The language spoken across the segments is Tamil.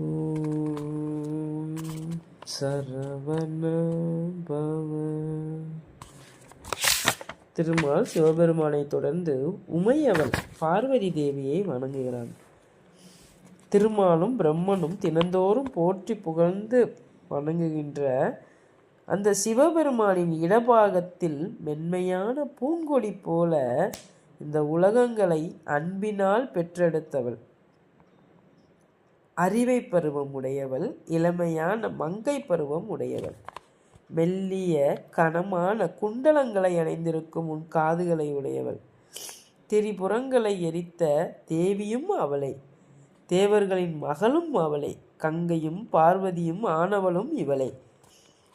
ஓம் சரவண பவ. திருமால் சிவபெருமானை தொடர்ந்து உமையவள் பார்வதி தேவியை வணங்குகிறான். திருமாலும் பிரம்மனும் தினந்தோறும் போற்றி புகழ்ந்து வணங்குகின்ற அந்த சிவபெருமானின் இடபாகத்தில் மென்மையான பூங்கொடி போல இந்த உலகங்களை அன்பினால் பெற்றெடுத்தவள். அறிவை பருவம் உடையவள் இளமையான மங்கை பருவம் உடையவள். மெல்லிய கனமான குண்டலங்களை அணைந்திருக்கும் உன் காதுகளை உடையவள். திரிபுறங்களை எரித்த தேவியும் அவளை. தேவர்களின் மகளும் அவளை. கங்கையும் பார்வதியும் ஆனவளும் இவளை.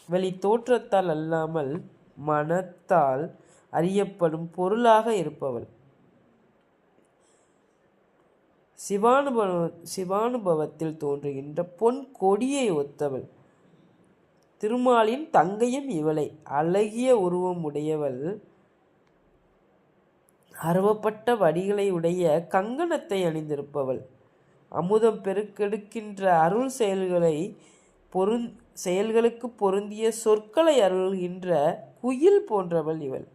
வெளி தோற்றத்தால் அல்லாமல் மனத்தால் அறியப்படும் பொருளாக இருப்பவள். சிவானுபவ சிவானுபவத்தில் தோன்றுகின்ற பொன் கொடியை ஒத்தவள். திருமாலின் தங்கையும் இவளை. அழகிய உருவம் உடையவள். அருவப்பட்ட வடிகளை உடைய கங்கணத்தை அணிந்திருப்பவள். அமுதம் பெருக்கெடுக்கின்ற அருள் செயல்களை பொருந் செயல்களுக்கு பொருந்திய சொற்களை அருள்கின்ற குயில் போன்றவள் இவள்.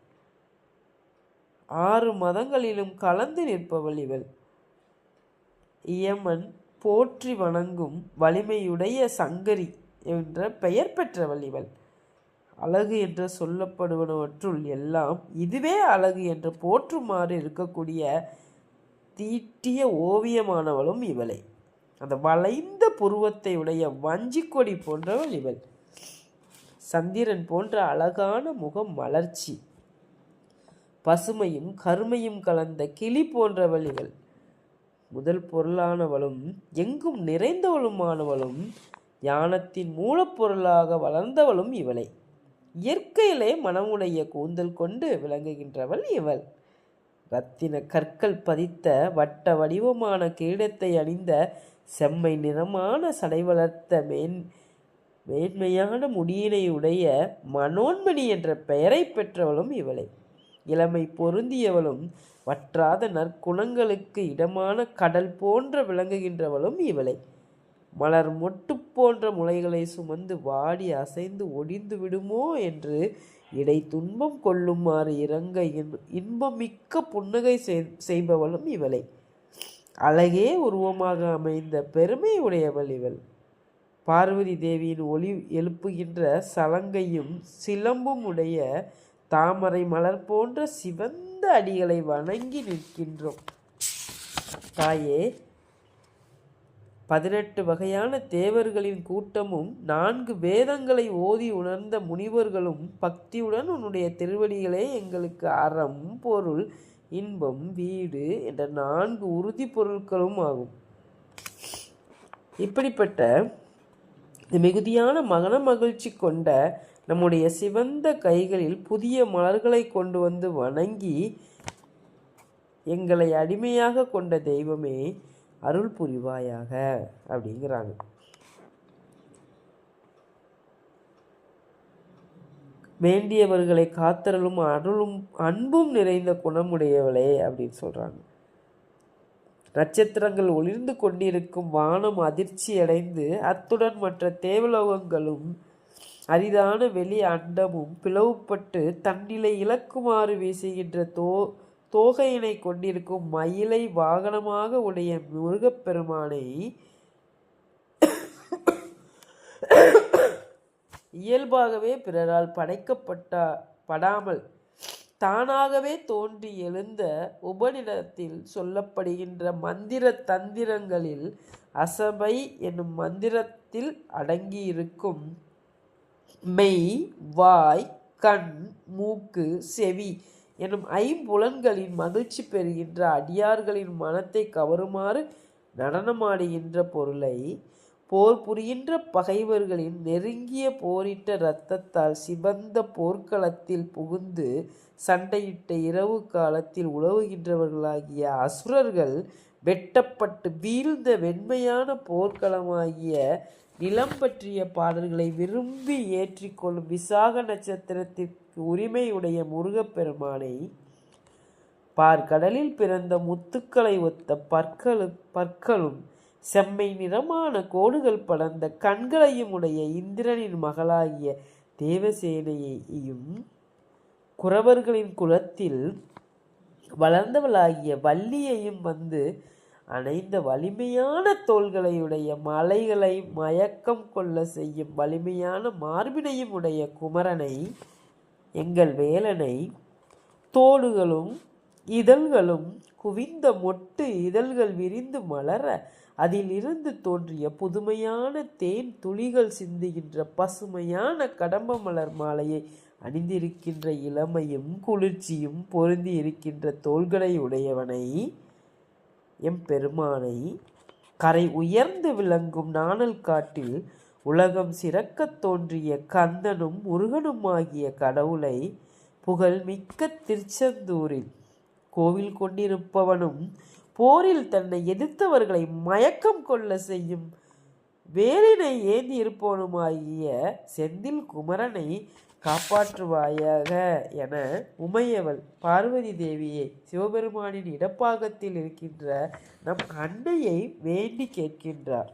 ஆறு மதங்களிலும் கலந்து நிற்பவள் இவள். இயமன் போற்றி வணங்கும் வலிமையுடைய சங்கரி என்ற பெயர் பெற்றவள் இவள். அழகு என்று சொல்லப்படுவனவற்றுள் எல்லாம் இதுவே அழகு என்று போற்றுமாறு இருக்கக்கூடிய தீட்டிய ஓவியமானவளும் இவளே. அந்த வளைந்த புருவத்தை உடைய வஞ்சிக்கொடி போன்றவள் இவள். சந்திரன் போன்ற அழகான முகம் மலர்ச்சி. பசுமையும் கருமையும் கலந்த கிளி போன்றவள் இவள். முதல் பொருளானவளும் எங்கும் நிறைந்தவளுமானவளும் ஞானத்தின் மூலப்பொருளாக வளர்ந்தவளும் இவளே. இயற்கையிலே மனமுடைய கூந்தல் கொண்டு விளங்குகின்றவள் இவள். ரத்தின கற்கள் பதித்த வட்ட வடிவமான கிரீடத்தை அணிந்த செம்மை நிறமான சடை வளர்த்த மேன் மேன்மையான முடியினை உடைய மனோன்மணி என்ற பெயரை பெற்றவளும் இவளை. இளமை பொருந்தியவளும் வற்றாத நற்குணங்களுக்கு இடமான கடல் போன்ற விளங்குகின்றவளும் இவளை. மலர் மொட்டு போன்ற முளைகளை சுமந்து வாடி அசைந்து ஒடிந்து விடுமோ என்று இடை துன்பம் கொள்ளுமாறு இறங்க இன்- இன்பமிக்க புன்னகை செய்பவளும் இவளை. அழகே உருவமாக அமைந்த பெருமை உடையவள் இவள். பார்வதி தேவியின் ஒளி எழுப்புகின்ற சலங்கையும் சிலம்பும் உடைய தாமரை மலர் போன்ற சிவந்த அடிகளை வணங்கி நிற்கின்றோம். தாயே பதினெட்டு வகையான தேவர்களின் கூட்டமும் நான்கு வேதங்களை ஓதி உணர்ந்த முனிவர்களும் பக்தியுடன் உன்னுடைய திருவடிகளே எங்களுக்கு அறம் பொருள் இன்பம் வீடு என்ற நான்கு உறுதி பொருட்களும் ஆகும். இப்படிப்பட்ட மிகுதியான மகன மகிழ்ச்சி கொண்ட நம்முடைய சிவந்த கைகளில் புதிய மலர்களை கொண்டு வந்து வணங்கி எங்களை அடிமையாக கொண்ட தெய்வமே அருள் புரிவாயாக அப்படிங்கிறாங்க. வேண்டியவர்களை காத்தரலும் அருளும் அன்பும் நிறைந்த குணமுடையவளே அப்படின்னு சொல்கிறாங்க நட்சத்திரங்கள் ஒளிர்ந்து கொண்டிருக்கும் வானம் அதிர்ச்சி அடைந்து அத்துடன் மற்ற தேவலோகங்களும் அரிதான வெளி அண்டமும் பிளவுபட்டு தன்னிலை இழக்குமாறு வீசுகின்ற தோ தோகையினை கொண்டிருக்கும் மயிலை வாகனமாக உடைய முருகப்பெருமானை இயல்பாகவே பிறரால் படைக்கப்பட்ட படாமல் தானாகவே தோன்றி எழுந்த உபநிடத்தில் சொல்லப்படுகின்ற மந்திர தந்திரங்களில் அசபை என்னும் மந்திரத்தில் அடங்கியிருக்கும். மெய் வாய் கண் மூக்கு செவி எனும் ஐம்புலன்களின் மகிழ்ச்சி பெறுகின்ற அடியார்களின் மனத்தை கவருமாறு நடனமாடுகின்ற பொருளை போர் புரிகின்ற பகைவர்களின் நெருங்கிய போரிட்ட இரத்தத்தால் சிவந்த போர்க்களத்தில் புகுந்து சண்டையிட்ட இரவு காலத்தில் உழவுகின்றவர்களாகிய அசுரர்கள் வெட்டப்பட்டு வீழ்ந்த வெண்மையான போர்க்களமாகிய நிலம் பற்றிய பாடல்களை விரும்பி ஏற்றிக்கொள்ளும் விசாக நட்சத்திரத்திற்கு உரிமையுடைய முருகப்பெருமானை பார்க்கடலில் பிறந்த முத்துக்களை ஒத்த பற்களும் பற்களும் செம்மை நிறமான கோடுகள் படர்ந்த கண்களையும் உடைய இந்திரனின் மகளாகிய தேவசேனையையும் குறவர்களின் குலத்தில் வளர்ந்தவளாகிய வள்ளியையும் வந்து அணைந்த வலிமையான தோள்களையுடைய மலைகளை மயக்கம் கொள்ள செய்யும் வலிமையான மார்பினையும் உடைய குமரனை எங்கள் வேலனை தோடுகளும் இதழ்களும் குவிந்த மொட்டு இதழ்கள் விரிந்து மலர அதிலிருந்து தோன்றிய புதுமையான தேன் துளிகள் சிந்துகின்ற பசுமையான கடம்ப மலர் மாலையை அணிந்திருக்கின்ற இளமையும் குளிர்ச்சியும் பொருந்தி இருக்கின்ற தோள்களை உடையவனை எம் பெருமானை கரை உயர்ந்து விளங்கும் நாணல் காட்டில் உலகம் சிறக்கத் தோன்றிய கந்தனும் முருகனுமாகிய கடவுளை புகழ் மிக்க திருச்செந்தூரில் கோவில் கொண்டிருப்பவனும் போரில் தன்னை எதிர்த்தவர்களை மயக்கம் கொள்ள செய்யும் வேலினை ஏந்தி இருப்போனுமாகிய செந்தில் குமரனை காப்பாற்றுவாயாக என உமையவள் பார்வதி தேவியை சிவபெருமானின் இடப்பாகத்தில் இருக்கின்ற நம் அன்னையை வேண்டி கேட்கின்றார்.